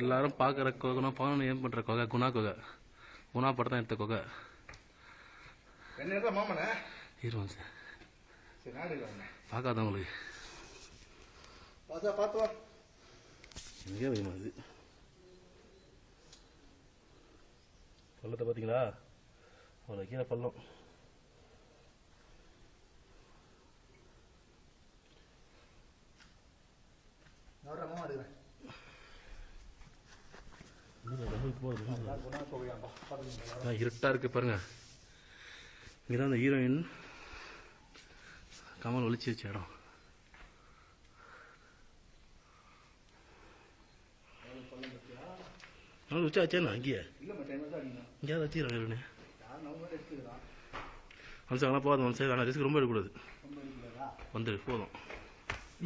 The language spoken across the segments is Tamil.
எல்லாரும் பார்க்குற கொகைனா பவன் ஏன் பண்ணுற கொகை? குணா கொகை. குணா படம் தான் எடுத்த கொகை. என்ன மாமனே? ஹீரோன் சார். பார்த்து வா. எனக்கே பயமா இது. பள்ளத்தை பார்த்தீங்களா அவ்வளோ கீழே பள்ளம் நான் மாமா எடுக்கிறேன். இருட்டா இருக்கு பாருங்க. இங்கே தான் அந்த ஹீரோயின் கமல் ஒளிச்சு வச்ச இடம். அவன் வச்சா வச்சேண்ணா அங்கேயே? இங்கேயாவது யார் நம்ம மட்டும் எடுத்துக்கிறான் மனுஷன் ஆனால் ரிஸ்க் ரொம்ப எடுக்கக்கூடாது. வந்துடு போதும்.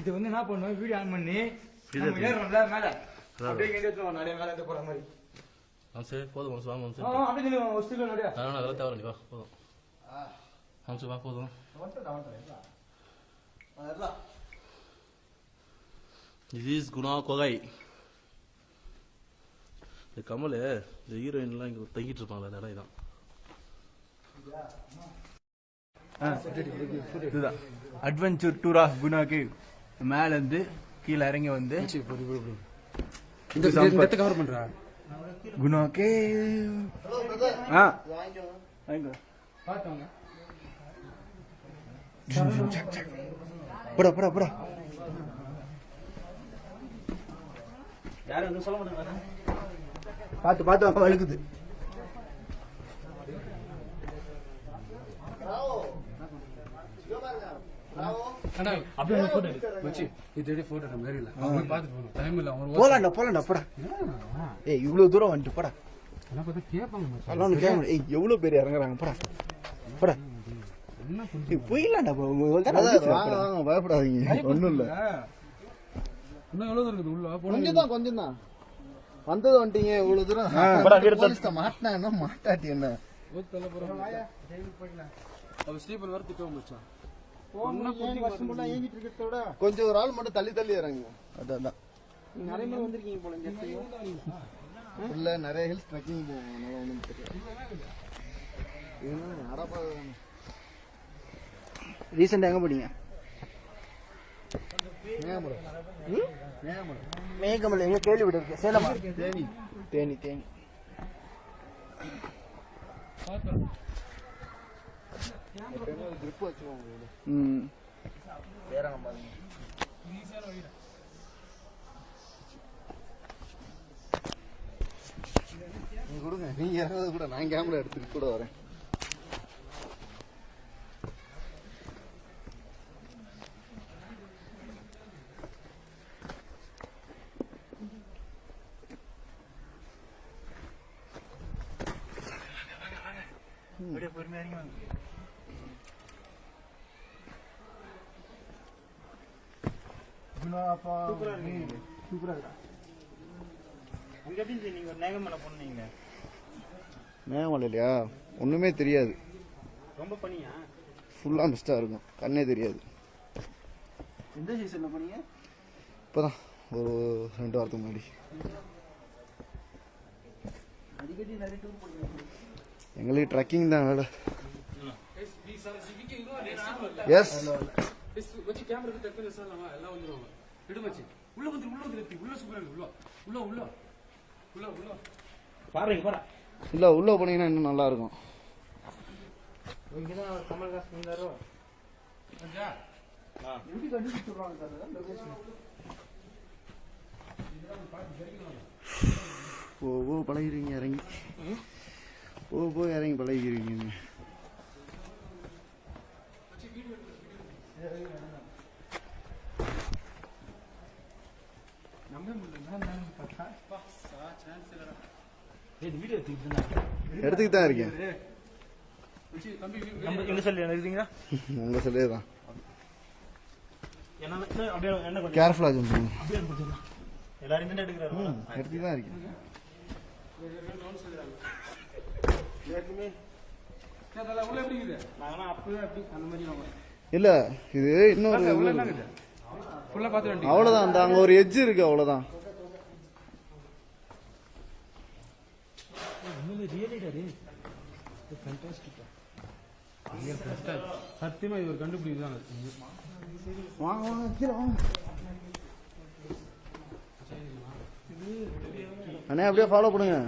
இது வந்து என்ன பண்ணுவோம் வீடியோ ஆன் பண்ணி மேல. அப்படியே இங்க எடுத்துருவோம் நிறைய மேல இருந்து போற மாதிரி. மனுஷன் போதும் மனுஷன் வா ஆ, மனுஷன் அப்படியே நில்லுங்க, ஒரு ஸ்டில் நடியா அதனால் அதெல்லாம் தேவை நீ வா போதும். மனுஷன் வா போதும். இஸ் குணா கொகை. இந்த கமல் இந்த ஹீரோயின்லாம் இங்கே தங்கிட்டு இருப்பாங்களே அந்த இடம் இதான். இதுதான். Adventure tour of Guna cave மேல இருந்து கீழே இறங்கி வந்து இந்த கவர் பண்றா? குணா கேவ் ஹலோ பிரதர் ஆ. வாங்க பார்த்தவங்க போடா போடா போடா. யாரும் எதுவும் சொல்ல மாட்டாங்க. பார்த்து பார்த்து அப்பா இழுக்குது ராவோ இங்க பாருங்க ராவோ அண்ணா அப்படியே போட்டோ எடு மச்சி இது எடுத்து போட்டோ நம்ம ஏறில போய் பார்த்துட்டு போகணும். டைம் இல்லை அவங்க போலாம்டா போலாம்டா போடா. ஏய் இவ்வளவு தூரம் வந்துட்டு போடா. என்ன பார்த்தா கேட்பாங்க மச்சி. அதெல்லாம் கேமரா ஏய் எவ்வளவு பேர் இறங்குறாங்க போடா. போடா. போயிடலாம்டா பயப்படாதீங்க. ஒண்ணும் இல்ல. இன்னும் எவ்வளோ தூரம் இருக்குது? உள்ள போன கொஞ்சம் தான் கொஞ்சம் தான். வந்தது வந்துட்டீங்க இவ்வளவு தூரம். மாட்டினா என்ன மாட்டாட்டி என்ன? ஸ்லீப்பர் வேறு திட்டம் மச்சான். கொஞ்சம் ஒரு ஆள் மட்டும் தள்ளி தள்ளி இறங்குங்க. அதான் நிறைய பேர் வந்திருக்கீங்க போல உள்ள நிறைய ஹில்ஸ் ட்ரெக்கிங் போவோம். அதனால ஒன்றும் தெரியாது இது அரப்பா ரீசெண்டா எங்க போனீங்க? மேகமலை எங்க கேள்விப்பட்டு இருக்கு சேலமா? தேனி. தேனி தேனி. ம் நீங்க கொடுங்க நீங்க யாராவது கூட நான் கேமரா எடுத்துட்டு கூட வரேன் அப்படியே பொறுமையா இறங்கி வாங்க. சூப்பரா இருக்கு சூப்பரா இருக்கா அங்க எப்படி நீங்க ஒரு நேகமலை போனீங்க மேகமலை இல்லையா ஒண்ணுமே தெரியாது. ரொம்ப பனியா? ஃபுல்லா மிஸ்டா இருக்கும். கண்ணே தெரியாது. எந்த சீசன்ல போனீங்க இப்பதான். ஒரு ரெண்டு வாரத்துக்கு முன்னாடி. அடிக்கடி நிறைய டூர் போடுறீங்க எங்களுக்கு ட்ரக்கிங் தான் வேலை. எஸ் மச்சி கேமரா எல்லாம் வந்துருவாங்க. எடு மச்சி உள்ள வந்து உள்ள வந்து நிறுத்தி. உள்ள சூப்பரா இருக்கு. உள்ள உள்ள உள்ள உள்ள உள்ள பாருங்க போடா. இல்ல உள்ள போனீங்கன்னா இன்னும் நல்லா இருக்கும். இங்கதான் கமல்ஹாசன் இருந்தாரோ எப்படி கண்டுபிடிச்சிடுவாங்க சார்? லொகேஷன் போ போ பழகிறீங்க இறங்கி. போ போ இறங்கி பழகிறீங்க நம்ப முடியல நான் நான் பார்த்தா ஏய் வீடியோ எடுத்துக்கிட்டு எடுத்துக்கிட்டு தான் இருக்கேன் உங்க சொல்லே தான் என்ன அப்படியே என்ன கொஞ்சம் கேர்ஃபுல்லா கொடுத்துடலாம் எல்லாரும் எடுத்துக்கிட்டு தான் இருக்கேன். இல்ல இது இன்னொரு ஃபுல்லா பாத்துட்டு அவ்வளவுதான் அந்த அங்க ஒரு எஜ் இருக்கு அவ்வளவுதான். சத்தியமா இவர் ஒரு வாங்க வாங்க கீழே வாங்க. அண்ணே அப்படியே ஃபாலோ பண்ணுங்க.